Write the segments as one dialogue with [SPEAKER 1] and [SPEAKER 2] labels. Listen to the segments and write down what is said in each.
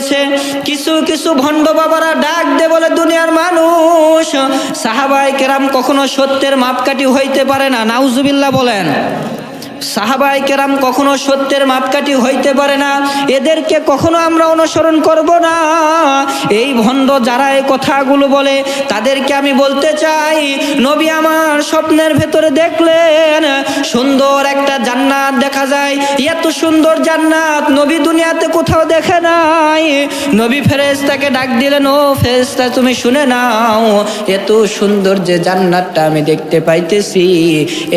[SPEAKER 1] রয়েছে কিছু কিছু ভণ্ড বাবারা ডাক দে বলে দুনিয়ার মানুষ। সাহাবাই কেরাম কখনো সত্যের মাপকাঠি হইতে পারে না নাউজুবিল্লা বলেন। সাহাবাই কেরাম কখনো সত্যের মাপকাঠি হইতে পারে না। এদেরকে কখনো আমরা অনুসরণ করব না। এই ভণ্ড যারা এই কথাগুলো বলে, তাদেরকে আমি বলতে চাই, নবী আমার স্বপ্নের ভেতরে দেখলেন, সুন্দর একটা জান্নাত দেখা যায়। এত সুন্দর জান্নাত নবী দুনিয়াতে কোথাও দেখে নাই। নবী ফেরেশতাকে ডাক দিলেন, ও ফেরেশতা, তুমি শুনে নাও, এত সুন্দর যে জান্নাতটা আমি দেখতে পাইতেছি।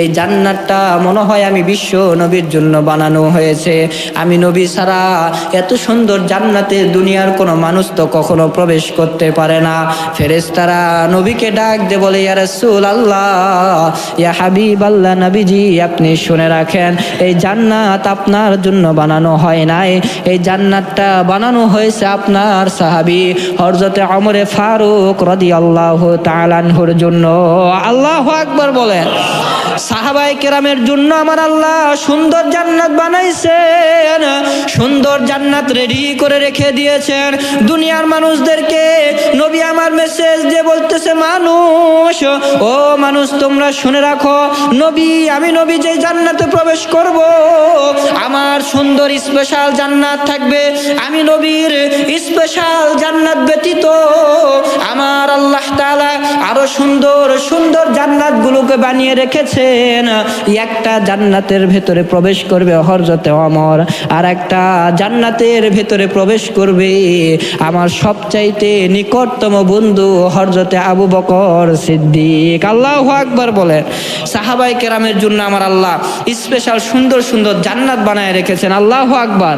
[SPEAKER 1] এই জান্নাতটা মনে হয় আমি বিশ্ব নবীর জন্য বানানো হয়েছে। আমি নবী ছাড়া এত সুন্দর জান্নাতে দুনিয়ার কোনো মানুষ তো কখনো প্রবেশ করতে পারে না। ফেরেশতারা নবীকে ডাক দে বলে, ইয়া রাসূল আল্লাহ ইয়া হাবিব আল্লাহ নবীজি, আপনি শুনে রাখেন, এই জান্নাত আপনার জন্য বানানো হয় নাই। এই জান্নাতটা বানানো হয়েছে আপনার সাহাবি হযরতে ওমরে ফারুক রাদিয়াল্লাহু আল্লাহ আনহুর জন্য। আল্লাহ আকবার বলেন। সাহাবাই কেরামের জন্য আমার আল্লাহ সুন্দর জান্নাত বানাইছেন, সুন্দর জান্নাত রেডি করে রেখে দিয়েছেন। দুনিয়ার মানুষদেরকে নবী আমার মেসেজ দিয়ে বলতেছে, মানুষ, ও মানুষ, তোমরা শুনে রাখো, নবী, আমি নবী যে জান্নাতে প্রবেশ করব, আমার সুন্দর স্পেশাল জান্নাত থাকবে। আমি নবীর স্পেশাল জান্নাত ব্যতীত সুন্দর সুন্দর জান্নাতগুলোকে বানিয়ে রেখেছেন। একটা জান্নাতের ভেতরে প্রবেশ করবে হরজতে অমর আর একটা জান্নাতের ভেতরে প্রবেশ করবে আমার সবচাইতে নিকটতম বন্ধু হরজতে আবু বকর সিদ্দিক। আল্লাহ আকবার বলেন সাহাবাই কেরামের জন্য আমার আল্লাহ স্পেশাল সুন্দর সুন্দর জান্নাত বানায় রেখেছেন। আল্লাহ আকবার।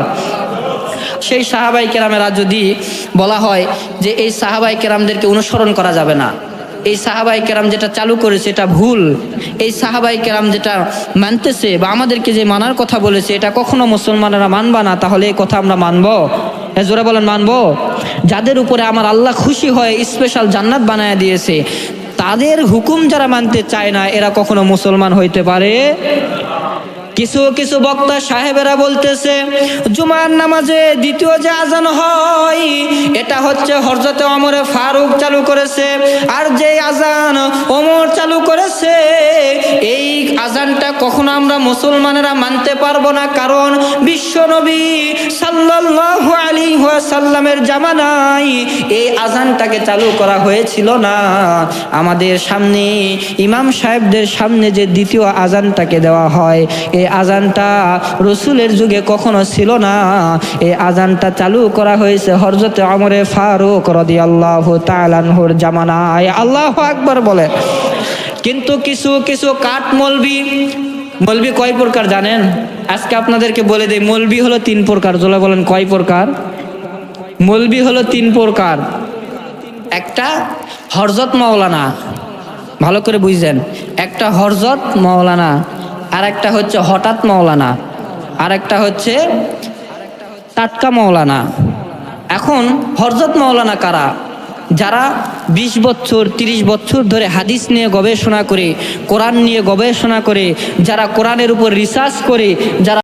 [SPEAKER 1] সেই সাহাবাই কেরামেরা যদি বলা হয় যে এই সাহাবাই কেরামদেরকে অনুসরণ করা যাবে না। এই সাহাবাই কেরাম যেটা চালু করেছে এটা ভুল। এই সাহাবাই কেরাম যেটা মানতেছে বা আমাদেরকে যে মানার কথা বলেছে, এটা কখনো মুসলমানেরা মানবা না, তাহলে এই কথা আমরা মানবো। এ জোরে বলেন, মানব? যাদের উপরে আমার আল্লাহ খুশি হয় স্পেশাল জান্নাত বানায় দিয়েছে, তাদের হুকুম যারা মানতে চায় না, এরা কখনো মুসলমান হইতে পারে কিছু কিছু বক্তা সাহেবেরা বলতেছে, জুমার নামাজে দ্বিতীয় যে আজান হয়, এটা হচ্ছে হরজতে অমরে ফারুক চালু করেছে। আর যে আজান ওমর চালু করেছে, এই আজানটা কখনো আমরা মুসলমানেরা মানতে পারব না। কারণ বিশ্ব নবী সাল্লাল্লাহু আলাইহি ওয়াসাল্লামের জামানায় এই আজানটাকে চালু করা হয়েছিল না। আমাদের সামনে ইমাম সাহেবদের সামনে যে দ্বিতীয় আজানটাকে দেওয়া হয় এই আজানটা রসুলের যুগে কখনো ছিল না। এই আজানটা চালু করা হয়েছে হরজতে অমরে ফারুক রদি আল্লাহ তালানহুর জামানায়। আল্লাহ আকবার বলে। কিন্তু কিছু কিছু কাঠ মলবি মলবি কয় প্রকার জানেন? আজকে আপনাদেরকে বলে দেই, মলবি হলো তিন প্রকার। জোলা বলেন, কয় প্রকার? মলবি হলো তিন প্রকার। একটা হরজত মাওলানা। ভালো করে বুঝছেন একটা হরজত মাওলানা। আর একটা হচ্ছে হঠাৎ মাওলানা আর একটা হচ্ছে টাটকা মাওলানা। এখন হরজত মাওলানা কারা? যারা ২০ বছর ৩০ বছর ধরে হাদিস নিয়ে গবেষণা করে, কোরআন নিয়ে গবেষণা করে, যারা কোরআনের উপর রিসার্চ করে, যারা